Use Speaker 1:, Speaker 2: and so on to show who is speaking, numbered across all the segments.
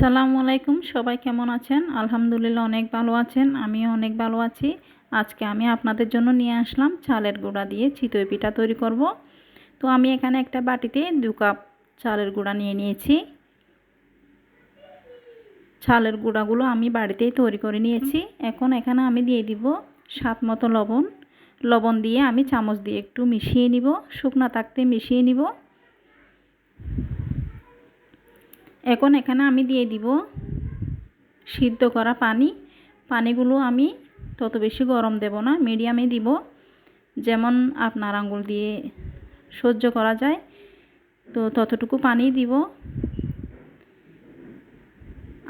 Speaker 1: আসসালামু আলাইকুম, সবাই কেমন আছেন? আলহামদুলিল্লাহ অনেক ভালো আছেন, আমিও অনেক ভালো আছি। আজকে আমি আপনাদের জন্য নিয়ে আসলাম চালের গুঁড়া দিয়ে চিতই পিঠা তৈরি করব। তো আমি এখানে একটা বাটিতে দু কাপ চালের গুঁড়া নিয়ে নিয়েছি। চালের গুঁড়াগুলো আমি বাড়িতেই তৈরি করে নিয়েছি। এখন এখানে আমি দিয়ে দিব স্বাদ মতো লবণ। লবণ দিয়ে আমি চামচ দিয়ে একটু মিশিয়ে নিব, শুকনা থাকতে মিশিয়ে নিব। এখন এখানে আমি দিয়ে দিব সিদ্ধ করা পানি। পানিগুলো আমি তত বেশি গরম দেব না, মিডিয়ামে দিব। যেমন আপনার আঙ্গুল দিয়ে সহ্য করা যায়, তো ততটুকু পানি দিব।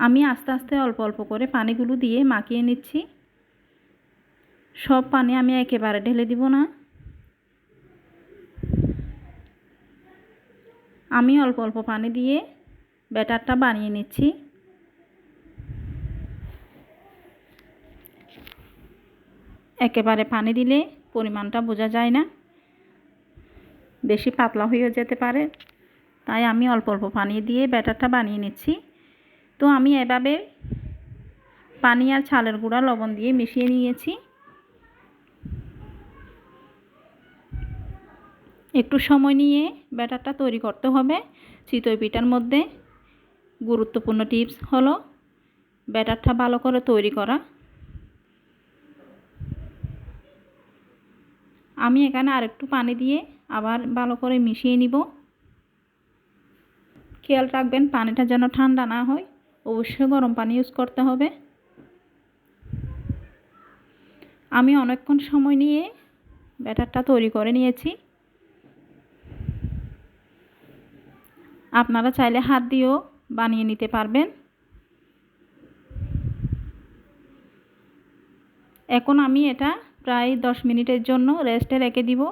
Speaker 1: আমি আস্তে আস্তে অল্প অল্প করে পানিগুলো দিয়ে মাখিয়ে নিচ্ছি। সব পানি আমি একেবারে ঢেলে দিব না। আমি অল্প অল্প পানি দিয়ে ব্যাটারটা বানিয়ে নিচ্ছি। একেবারে পানি দিলে পরিমাণটা বোঝা যায় না। বেশি পাতলা হয়ে যেতে পারে। তাই আমি অল্প অল্প পানি দিয়ে ব্যাটারটা বানিয়ে নিচ্ছি। তো আমি এভাবে পানি আর ছালের গুঁড়া লবণ দিয়ে মিশিয়ে নিয়েছি। একটু সময় নিয়ে ব্যাটারটা তৈরি করতে হবে। চিতই পিঠার মধ্যে। গুরুত্বপূর্ণ টিপস হলো ব্যাটারটা ভালো করে তৈরি করা। আমি এখানে আরেকটু পানি দিয়ে আবার ভালো করে মিশিয়ে নিব। খেয়াল রাখবেন পানিটা যেন ঠান্ডা না হয়, অবশ্যই গরম পানি ইউজ করতে হবে। আমি অনেকক্ষণ সময় নিয়ে ব্যাটারটা তৈরি করে নিয়েছি। আপনারা চাইলে হাত দিয়েও বানিয়ে নিতে পারবেন। এখন আমি এটা প্রায় দশ মিনিটের জন্য রেস্টে রেখে দিব।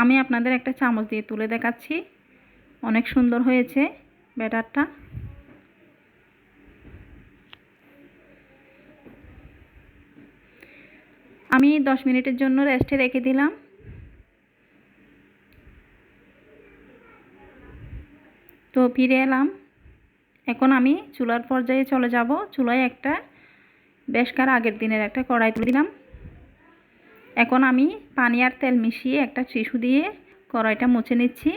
Speaker 1: আমি আপনাদের একটা চামচ দিয়ে তুলে দেখাচ্ছি। অনেক সুন্দর হয়েছে ব্যাটারটা। আমি দশ মিনিটের জন্য রেস্টে রেখে দিলাম। তো ফিরে এলাম। এখন আমি চুলার পর্যায়ে চলে যাব। চুলায় একটা বেশকার আগের দিনের একটা কড়াই তুলে দিলাম। এখন আমি পানি আর তেল মিশিয়ে একটা শিশু দিয়ে কড়াইটা মুছে নিচ্ছি।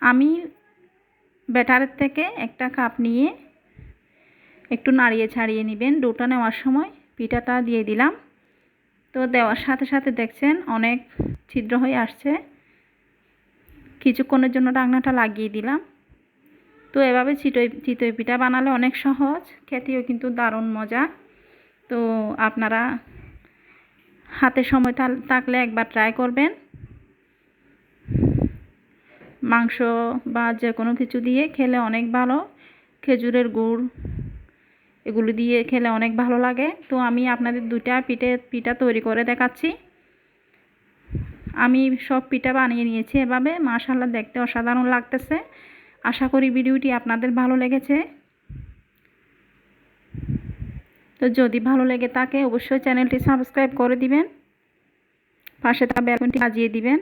Speaker 1: আমি ব্যাটারের থেকে একটা কাপ নিয়ে একটু নাড়িয়ে ছাড়িয়ে নেবেন। ডোটা নেওয়ার সময় পিঠাটা দিয়ে দিলাম। তো দেওয়ার সাথে সাথে দেখছেন অনেক ছিদ্র হয়ে আসছে। কিছুক্ষণের জন্য ডাকনাটা লাগিয়ে দিলাম। তো এভাবে চিতই চিতই পিঠা বানালে অনেক সহজ, খেতেও কিন্তু দারুণ মজা। তো আপনারা হাতে সময় থাকলে একবার ট্রাই করবেন। মাংস বা যে কোনো কিছু দিয়ে খেলে অনেক ভালো। খেজুরের গুড় এগুলো দিয়ে খেলে অনেক ভালো লাগে। তো আমি আপনাদের দুটা পিঠে, পিঠা তৈরি করে দেখাচ্ছি। আমি সব পিঠা বানিয়ে নিয়েছি এভাবে। মাশাল্লাহ দেখতে অসাধারণ লাগতেছে। আশা করি ভিডিওটি আপনাদের ভালো লেগেছে। তো যদি ভালো লেগে থাকে, অবশ্যই চ্যানেলটি সাবস্ক্রাইব করে দিবেন। পাশে থাকা বেলকনটি বাজিয়ে দিবেন।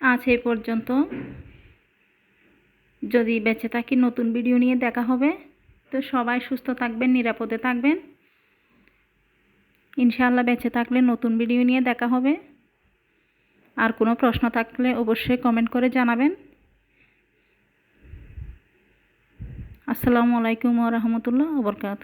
Speaker 1: আজ এই পর্যন্ত। যদি বেঁচে থাকি, নতুন ভিডিও নিয়ে দেখা হবে। তো সবাই সুস্থ থাকবেন, নিরাপদে থাকবেন। ইনশাআল্লাহ বেঁচে থাকলে নতুন ভিডিও নিয়ে দেখা হবে। আর কোনো প্রশ্ন থাকলে অবশ্যই কমেন্ট করে জানাবেন। আসসালামু আলাইকুম রহমতুল্লাহ বরকাত